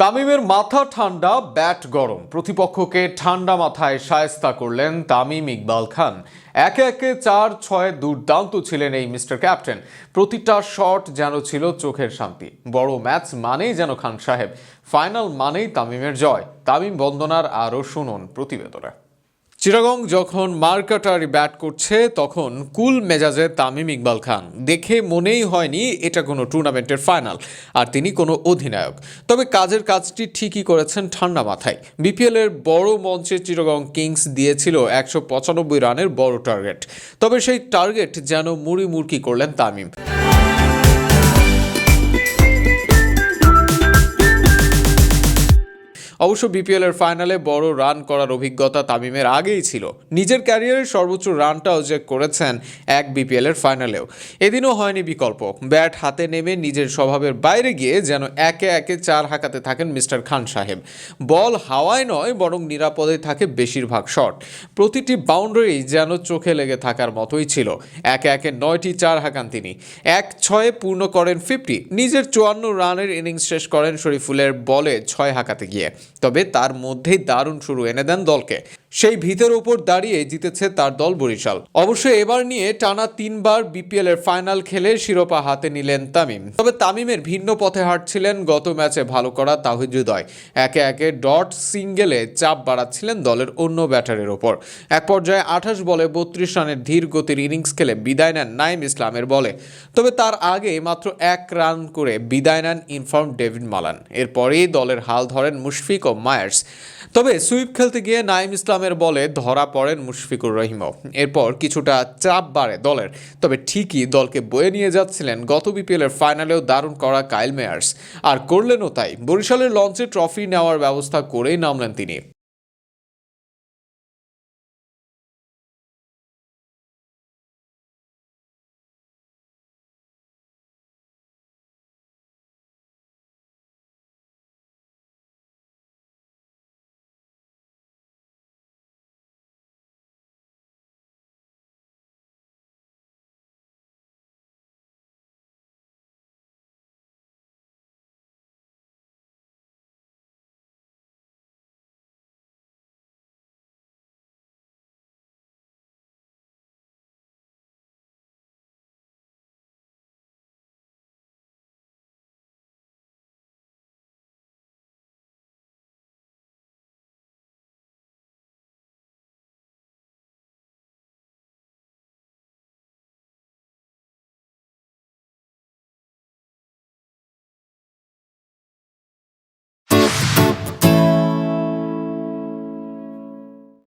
তামিমের মাথা ঠান্ডা, ব্যাট গরম। প্রতিপক্ষকে ঠান্ডা মাথায় সায়স্তা করলেন তামিম ইকবাল খান। একে একে চার ছয় দুর্দান্ত ছিলেন এই মিস্টার ক্যাপ্টেন। প্রতিটা শট যেন ছিল চোখের শান্তি। বড় ম্যাচ মানেই যেন খান সাহেব। ফাইনাল মানেই তামিমের জয়। তামিম বন্দনার আরও শুনুন প্রতিবেদনে। চিরাগং যখন মার্কাটারি ব্যাট করছে, তখন কুল মেজাজে তামিম ইকবাল খান। দেখে মনেই হয়নি এটা কোনো টুর্নামেন্টের ফাইনাল, আর তিনি কোনো অধিনায়ক। তবে কাজের কাজটি ঠিকই করেছেন ঠান্ডা মাথায়। বিপিএল এর বড় মঞ্চে চিরগং কিংস দিয়েছিল একশো পঁচানব্বই রানের বড় টার্গেট। তবে সেই টার্গেট যেন মুড়ি মুড়কি করলেন তামিম। অবশ্য বিপিএল এর ফাইনালে বড় রান করার অভিজ্ঞতা তামিমের আগেই ছিল। নিজের ক্যারিয়ারের সর্বোচ্চ রানটাও যে করেছেন এক বিপিএল এর ফাইনালেও। এদিনও হয়নি বিকল্প। ব্যাট হাতে নেমে নিজের স্বভাবের বাইরে গিয়ে যেন একে একে চার হাঁকাতে থাকেন মিস্টার খান সাহেব। বল হাওয়ায় নয়, বরং নিরাপদে থাকে বেশিরভাগ শট। প্রতিটি বাউন্ডারি যেন চোখে লেগে থাকার মতোই ছিল। একে একে নয়টি চার হাঁকান তিনি। এক ছয়ে পূর্ণ করেন ফিফটি। নিজের চুয়ান্ন রানের ইনিংস শেষ করেন শরীফুলের বলে ছয় হাঁকাতে গিয়ে। তবে তার মধ্যেই দারুণ শুরু এনে দেন দলকে। সেই ভিতের ওপর দাঁড়িয়ে জিতেছে তার দল বরিশাল। অবশ্য এবার নিয়ে টানা তিনবার বিপিএল এর ফাইনাল খেলে শিরোপা হাতে নিলেন তামিম। তবে তামিমের ভিন্ন পথে হাঁটছিলেন গত ম্যাচে ভালো করা তাহিদ হৃদয় একে একে ডট সিঙ্গেলে চাপ বাড়াচ্ছিলেন দলের অন্য ব্যাটারের ওপর। এক পর্যায়ে আঠাশ বলে বত্রিশ রানের ধীর গতির ইনিংস খেলে বিদায় নেন নাইম ইসলামের বলে। তবে তার আগে মাত্র এক রান করে বিদায় নেন ইনফর্ম ডেভিড মালান। এরপরেই দলের হাল ধরেন মুশফিক ও মায়ার্স। তবে সুইপ খেলতে গিয়ে নাইম ইসলামের বলে ধরা পড়েন মুশফিকুর রহিমও। এরপর কিছুটা চাপ বাড়ে দলের। তবে ঠিকই দলকে বয়ে নিয়ে যাচ্ছিলেন গত বিপিএলের ফাইনালেও দারুণ করা কাইল মেয়ার্স। আর করলেনও তাই। বরিশালের লঞ্চে ট্রফি নেওয়ার ব্যবস্থা করেই নামলেন তিনি।